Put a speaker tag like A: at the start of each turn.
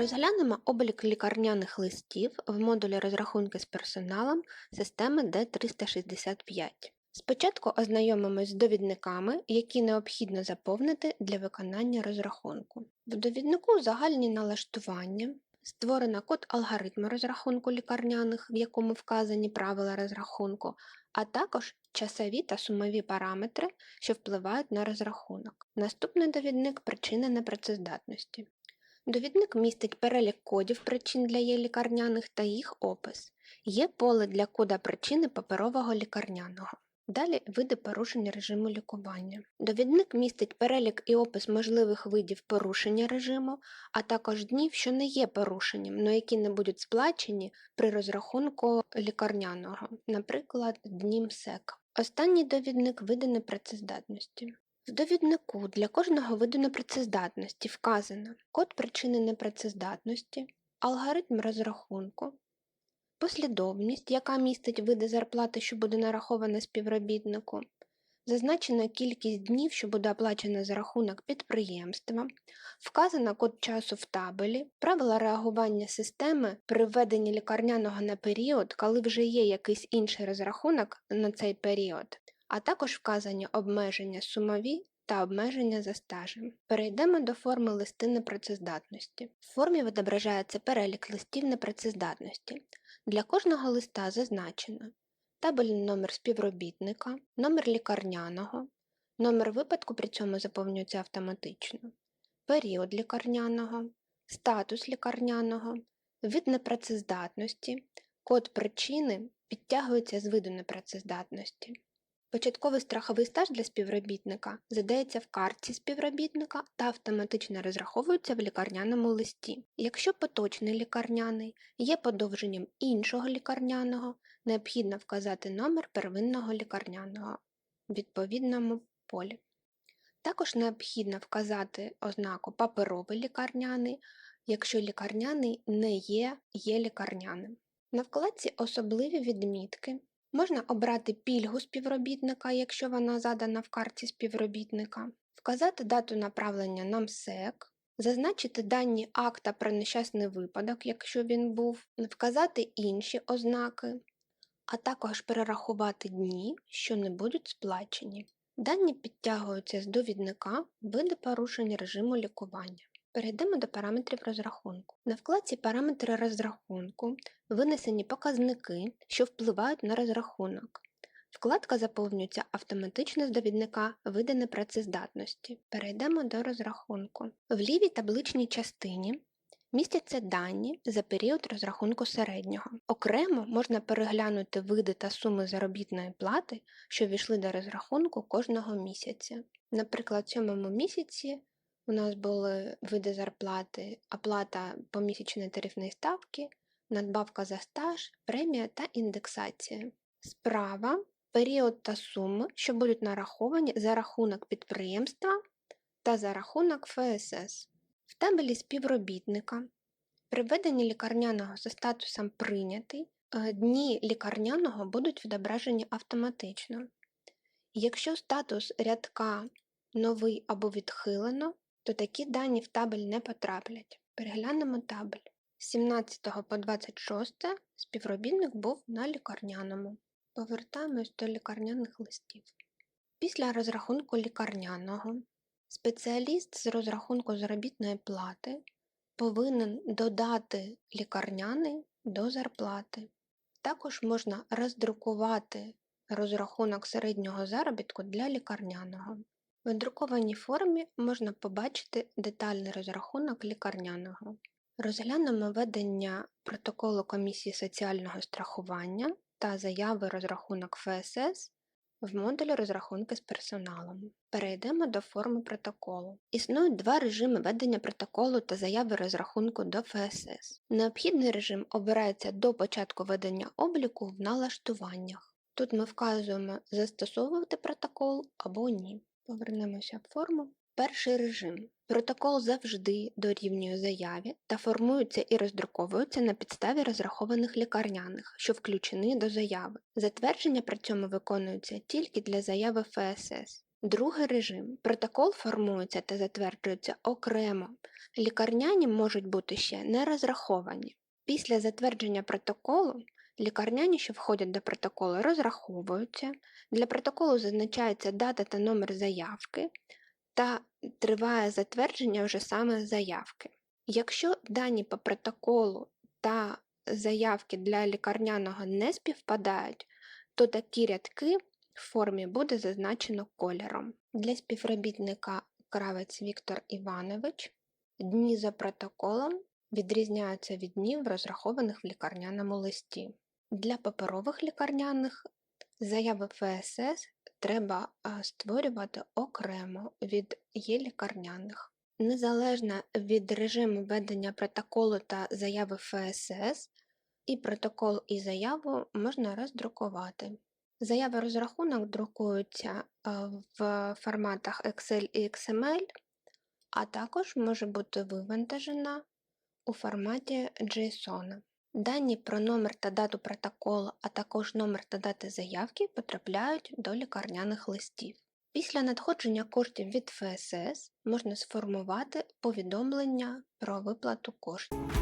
A: Розглянемо облік лікарняних листів в модулі розрахунки з персоналом системи D365. Спочатку ознайомимось з довідниками, які необхідно заповнити для виконання розрахунку. В довіднику загальні налаштування, створено код алгоритму розрахунку лікарняних, в якому вказані правила розрахунку, а також часові та сумові параметри, що впливають на розрахунок. Наступний довідник причини непрацездатності. Довідник містить перелік кодів причин для є лікарняних та їх опис. Є поле для кода причини паперового лікарняного. Далі види порушення режиму лікування. Довідник містить перелік і опис можливих видів порушення режиму, а також днів, що не є порушенням, але які не будуть сплачені при розрахунку лікарняного, наприклад, дні МСЕК. Останній довідник види непрацездатності. В довіднику для кожного виду непрацездатності вказано код причини непрацездатності, алгоритм розрахунку, послідовність, яка містить види зарплати, що буде нарахована співробітнику, зазначена кількість днів, що буде оплачена за рахунок підприємства, вказано код часу в табелі, правила реагування системи при введенні лікарняного на період, коли вже є якийсь інший розрахунок на цей період, а також вказані обмеження сумові та обмеження за стажем. Перейдемо до форми листи непрацездатності. В формі відображається перелік листів непрацездатності. Для кожного листа зазначено табельний номер співробітника, номер лікарняного, номер випадку при цьому заповнюється автоматично, період лікарняного, статус лікарняного, вид непрацездатності, код причини підтягується з виду непрацездатності. Початковий страховий стаж для співробітника задається в картці співробітника та автоматично розраховується в лікарняному листі. Якщо поточний лікарняний є подовженням іншого лікарняного, необхідно вказати номер первинного лікарняного в відповідному полі. Також необхідно вказати ознаку паперовий лікарняний, якщо лікарняний не є, є лікарняним. На вкладці Особливі відмітки Можна обрати пільгу співробітника, якщо вона задана в карті співробітника, вказати дату направлення на МСЕК, зазначити дані акта про нещасний випадок, якщо він був, вказати інші ознаки, а також перерахувати дні, що не будуть сплачені. Дані підтягуються з довідника види порушень режиму лікування. Перейдемо до параметрів розрахунку. На вкладці Параметри розрахунку винесені показники, що впливають на розрахунок. Вкладка заповнюється автоматично з довідника види непрацездатності. Перейдемо до розрахунку. В лівій табличній частині містяться дані за період розрахунку середнього. Окремо можна переглянути види та суми заробітної плати, що війшли до розрахунку кожного місяця. Наприклад, в цьому місяці у нас були види зарплати, оплата помісячної тарифної ставки, надбавка за стаж, премія та індексація. Справа період та суми, що будуть нараховані за рахунок підприємства та за рахунок ФСС. В табелі співробітника при введенні лікарняного за статусом прийнятий е, дні лікарняного будуть відображені автоматично. Якщо статус рядка новий або відхилено, то такі дані в табель не потраплять. Переглянемо табель. З 17 по 26 співробітник був на лікарняному. Повертаємось до лікарняних листів. Після розрахунку лікарняного спеціаліст з розрахунку заробітної плати повинен додати лікарняний до зарплати. Також можна роздрукувати розрахунок середнього заробітку для лікарняного. В друкованій формі можна побачити детальний розрахунок лікарняного. Розглянемо ведення протоколу комісії соціального страхування та заяви розрахунок ФСС в модулі розрахунки з персоналом. Перейдемо до форми протоколу. Існують два режими ведення протоколу та заяви розрахунку до ФСС. Необхідний режим обирається до початку ведення обліку в налаштуваннях. Тут ми вказуємо застосовувати протокол або ні. Повернемося в форму. Перший режим. Протокол завжди дорівнює заяві та формується і роздруковується на підставі розрахованих лікарняних, що включені до заяви. Затвердження при цьому виконується тільки для заяви ФСС. Другий режим. Протокол формується та затверджується окремо. Лікарняні можуть бути ще не розраховані. Після затвердження протоколу лікарняні, що входять до протоколу, розраховуються. Для протоколу зазначається дата та номер заявки та триває затвердження вже саме заявки. Якщо дані по протоколу та заявки для лікарняного не співпадають, то такі рядки в формі буде зазначено кольором. Для співробітника Кравець Віктор Іванович дні за протоколом відрізняються від днів, розрахованих в лікарняному листі. Для паперових лікарняних заяви ФСС треба створювати окремо від є лікарняних. Незалежно від режиму ведення протоколу та заяви ФСС, і протокол і заяву можна роздрукувати. Заява розрахунок друкується а, в форматах Excel і XML, а також може бути вивантажена у форматі JSON. Дані про номер та дату протоколу, а також номер та дати заявки потрапляють до лікарняних листів. Після надходження коштів від ФСС можна сформувати повідомлення про виплату коштів.